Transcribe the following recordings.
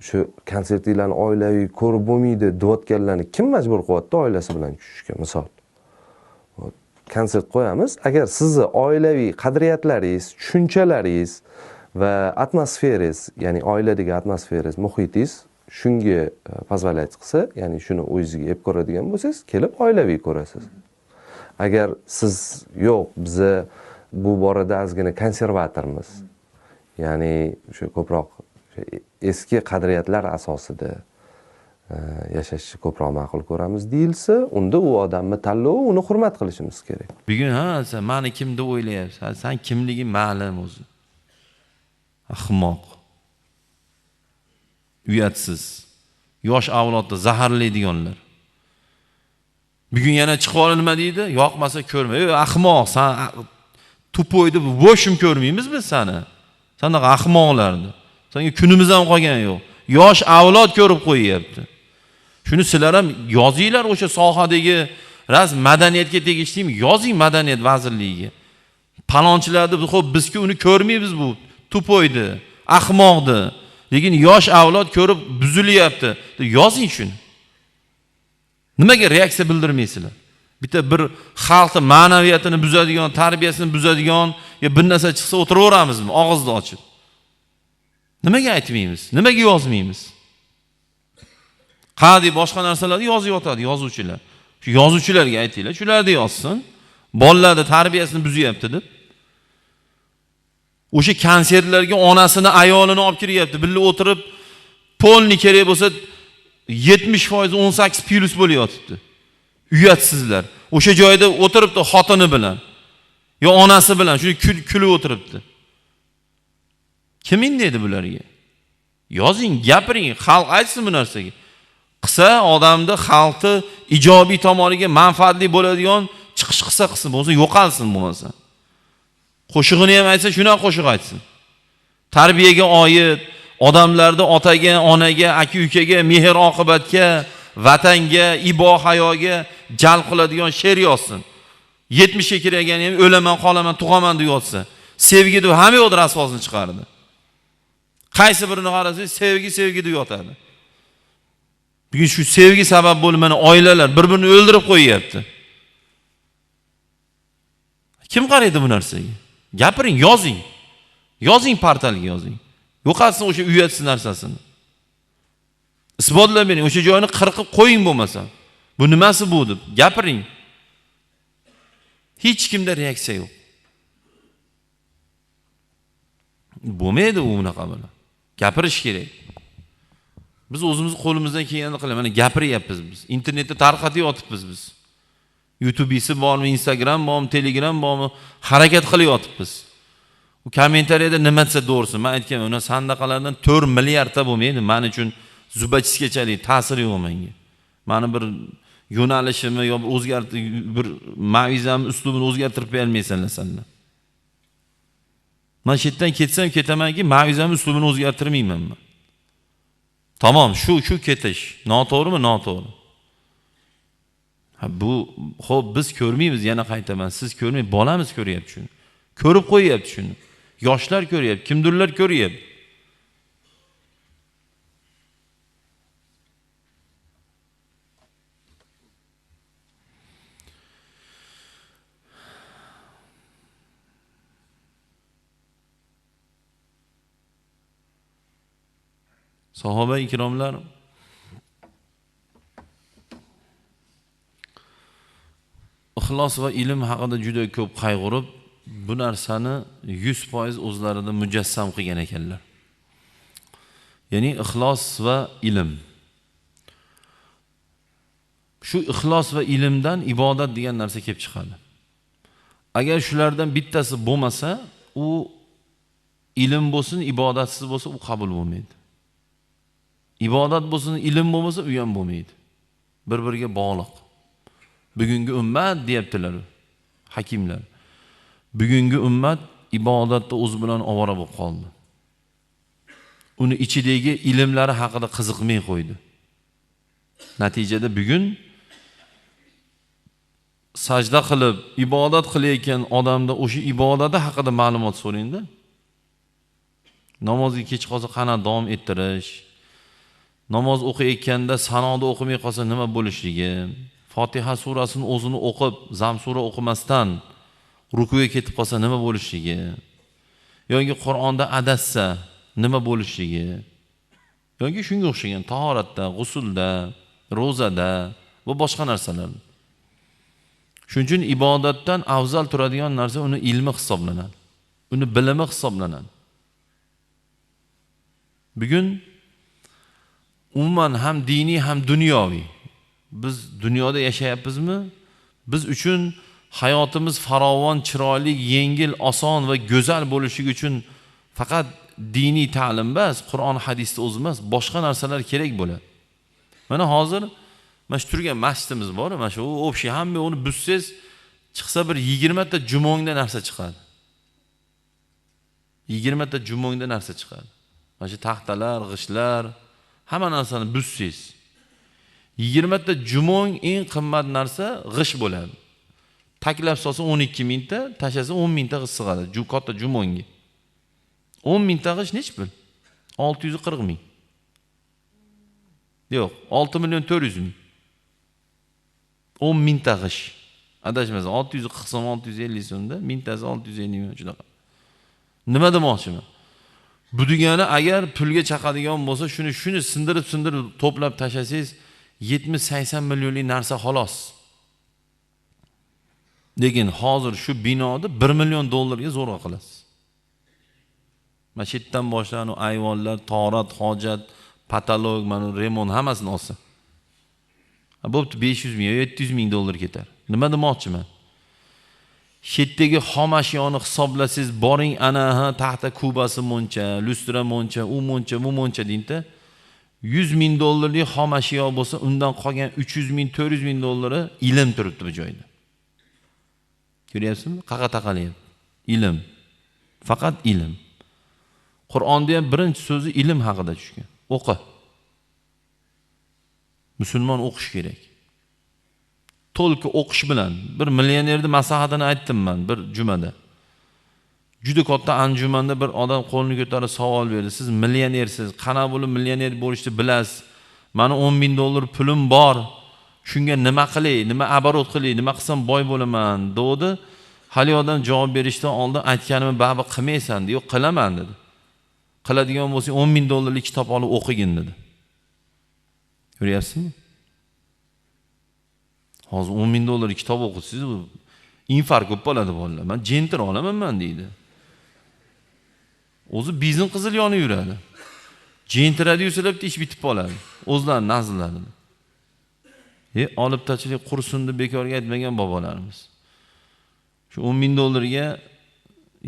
shu konsertinglarni oilaviy ko'rib bo'lmaydi deyotganlarni kim majbur qilyapti oilasi bilan tushishga misol? Konsert qo'yamiz. Agar sizni oilaviy qadriyatlaringiz tushunchalaringiz va atmosferangiz ya'ni oiladagi atmosferangiz muhitingiz shunga e, позволять qilsa ya'ni shuni o'zingizga ep ko'radigan bo'lsangiz kelib oilaviy ko'rasiz. Agar siz yo'q biza bu borada ozgina konservatormiz ya'ni o'sha ko'proq eski qadriyatlar asosida e, yashashni ko'proq ma'qul ko'ramiz deyilsa unda u odamni tanlovi uni hurmat qilishimiz kerak. Bugun ha san mani kim deb o'ylayapsan san kimliging ma'lum o'zi. Ahmoq. Uyatsiz. Yosh avlodni zaharlaydiganlar. Bugun yana chiqib olib nima deydi yoqmasa ko'rma. Ey ahmoq san tupoy deb bo'shim ko'rmaymiz biz sani sanaqa ahmoqlarni. Sanki kunimiz ham qolgani yo'q. Yosh avlod ko'rib qo'yyapti. Shuni sizlar ham yozinglar o'sha sohadagi raz madaniyatga tegishlimi yozing madaniyat vazirligiga. Palonchilarni ho'p bizku uni ko'rmaymiz bu tupoydi, ahmoqdi. lekin yosh avlod ko'rib buzilyapti. Yozing shuni. Nimaga reaksiya bildirmaysizlar? Bitta bir xalqni ma'naviyatini buzadigan tarbiyasini buzadigan yo bir narsa chiqsa o'tiraveramizmi? Og'izni ochib. Nimaga aytmaymiz nimaga yozmaymiz? Qadi boshqa narsalarni yozib yotadi yozuvchilar. Shu yozuvchilarga aytinglar shularni yozsin. Bolalarni tarbiyasini buzyapti deb. O'sha konsertlarga onasini ayolini olib kiryapti. Birga o'tirib polni kerak bo'lsa yetmish foiz o'n sakkiz plyus bo'layotibdi. Uyatsizlar. O'sha joyda o'tiribdi xotini bilan yo onasi bilan shunday kulib o'tiribdi. Kiming dedi bularga? Yozing gapiring xalq aytsin bu narsaga. Qilsa odamni xalqni ijobiy tomoniga manfaatli bo'ladigan chiqish qilsa qilsin bo'lmasa yo'qolsin bo'lmasa. Qo'shig'ini ham aytsa shunaqa qo'shiq aytsin. Tarbiyaga oid odamlarni otaga onaga aka ukaga mehr oqibatga vatanga ibo hayoga jalb qiladigan she'r yozsin. Yetmishga kirgani ham o'laman qolaman tug'aman deb yozsa. Sevgi deb hamma yoqda rasvosini chiqardi. Qaysi birini qarasangiz sevgi sevgi deb yotadi. Bugun shu sevgi sabab bo'lib mana oilalar bir birini o'ldirib qo'yyapti. Kim qaraydi bu narsaga? Gapiring yozing. Yozing portalga yozing. Yo'qotsin o'sha uyatsiz narsasini. Isbotlab bering o'sha joyini qirqib qo'ying bo'lmasa. Bu nimasi bu deb gapiring. Hech kimda reaksiya yo'q. Bo'lmaydi u unaqa bilan gapirish kerak. Biz o'zimizni qo'limizdan kelganini qilamiz mana gapiryapmiz biz. Internetda tarqatib yotibmiz biz. Youtubesi bormi instagram bormi telegram bormi harakat qilyotibmiz u kommentariyada nima desa to'g'risi man aytganman uni sandaqalardan to'rt milliardta bo'lmaydi man uchun zubachiskachalik ta'siri yo'q menga. Mani bir yo'nalishimni yo o'zgartirib bir mavizamni uslubini o'zgartirib qo'ya sanlar man shu yerdan ketsam ketamanki mavizamni uslubini o'zgartirmayman man. Tamom shu shu ketish. Noto'g'rimi? Noto'g'ri. Bu ho'p biz ko'rmaymiz yana qaytaman. Siz ko'rmay bolamiz ko'ryapti shuni. Ko'rib qo'yyapti shuni. Yoshlar ko'ryapti kimdirlar ko'ryapti? Sahoba ikromlar. Ixlos va ilm haqida juda ko'p qayg'urib bu narsani yuz foiz o'zlarida mujassam qilgan ekanlar. Ya'ni ixlos va ilm. Shu ixlos va ilmdan ibodat degan narsa kelib chiqadi. Agar shulardan bittasi bo'lmasa u ilm bo'lsin ibodatsiz bo'lsa u qabul bo'lmaydi. Ibodat bo'lsin ilm bo'lmasa u ham bo'lmaydi. Bir biriga bog'liq. Bugungi ummat deyaptilar hakimlar. Bugungi ummat ibodatda o'zi bilan ovora bo'lib qoldi. Uni ichidagi ilmlari haqida qiziqmay qo'ydi. Natijada bugun sajda qilib ibodat qilayotgan odamda o'sha ibodati haqida ma'lumot so'rangda namozga kech qolsa qanaqa davom ettirish namoz o'qiyotganda sanoda o'qimay qolsa nima bo'lishligi? Fotiha surasini o'zini o'qib zam sura o'qimasdan rukuga ketib qolsa nima bo'lishligi? Yoki qur'onda adashsa nima bo'lishligi? Yoki shunga o'xshagan tahoratda g'usulda ro'zada va boshqa narsalar. Shuning uchun ibodatdan afzal turadigan narsa uni ilmi hisoblanadi. Uni bilimi hisoblanadi. Bugun umuman ham diniy ham dunyoviy. Biz dunyoda yashayapmizmi? Biz uchun hayotimiz farovon chiroyli yengil oson va go'zal bo'lishligi uchun faqat diniy ta'lim emas qur'on hadisni o'zi emas boshqa narsalar kerak bo'ladi. Mana hozir mana shu turgan masjidimiz bor mana shu общий hamma uni buzsangiz chiqsa bir yigirmata jumongda narsa chiqadi. Yigirmata jumongda narsa chiqadi. Mana shu taxtalar g'ishtlar hamma narsani buzsangiz. Yigirmata jumong eng qimmat narsa g'isht bo'ladi. Taklab solsa o'n ikki mingta tashlasa o'n mingta g'isht sig'adi. Katta jumonga o'n mingta g'isht nechi pul? olti yuz qirq ming. Yo'q olti million to'rt yuz ming. o'n mingta g'isht adashmasam olti yuz qirq so'm olti yuz ellik so'mda mingtasi olti yuz ellik ming shunaqa. Nima demoqchiman? Bu degani agar pulga chaqadigan bo'lsa shuni shuni sindirib sindirib to'plab tashlasangiz yetmish sakson millionlik narsa xolos. Lekin hozir shu binoni bir million dollarga zo'rg'a qilasiz. Mana shu yerdan boshlab ayvonlar torat hojat patolog mana remont hammasini olsa bo'pti besh yuz ming yo yetti yuz ming dollar ketar. Nima demoqchiman chetdagi yerdagi hisoblasangiz boring ana ha taxta kubasi muncha lustra muncha u muncha bu muncha deydida. Yuz ming dollarlik xomashyo bo'lsa undan qolgan uch yuz ming to'rt yuz ming dollari ilm turibdi bu joyda. Ko'ryapsizmi? Qaqa taqalayapti ilm. Faqat ilm. Qur'onda ham birinchi so'zi ilm haqida tushgan. O'qi. Musulmon o'qishi kerak. To'lki o'qish bilan bir millionerni maslahatini aytdim man bir jumada. Juda katta anjumanda bir odam qo'lini ko'tarib savol berdi. Siz millionersiz qanaqa bo'lib millioner bo'lishni bilasiz? Mani o'n ming dollar pulim bor. Shunga nima qilay? Nima оборот qilay? Nima qilsam boy bo'laman? Degandi haligi odam javob berishdan oldin aytganimni baribir qilmaysan yo'q qilaman dedi. Qiladigan bo'lsang o'n ming dollarlik kitob olib o'qigin dedi. Ko'ryapsizmi hozir o'n ming dollar kitob o'qisangiz bu infarkt bo'lib qoladi bolalar. Man jenter olaman man deydi. O'zi bizning qizil yonib yuradi. Jentiradi yusilab ish bitib qoladi. O'zlarini nazllarida e olib tashlab qursin deb bekorga aytmagan bobolarimiz. Shu o'n ming dollarga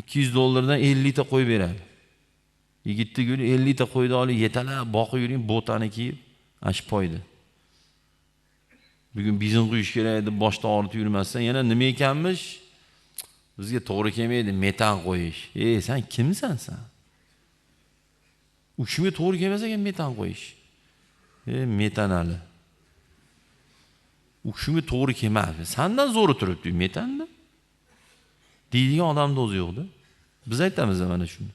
ikki yuz dollardan ellikta qo'y beradi. Yigitni guli ellikta qo'yni olib yetalab boqib yuring bo'tani kiyib ana shu poyda bugun bizin quyish kerak deb boshda og'ritib yurmasdan yana nima ekanmish? Bizga to'g'ri kelmaydi metan qo'yish. Ey san kimsan san u kishimga to'g'ri kelmas ekan metan qo'yish. E metanali u kishimga to'g'ri kelmadi? Sandan zo'ri turibdi metanni. Deydigan odamni o'zi yo'qda. Biz aytamiz mana shuni.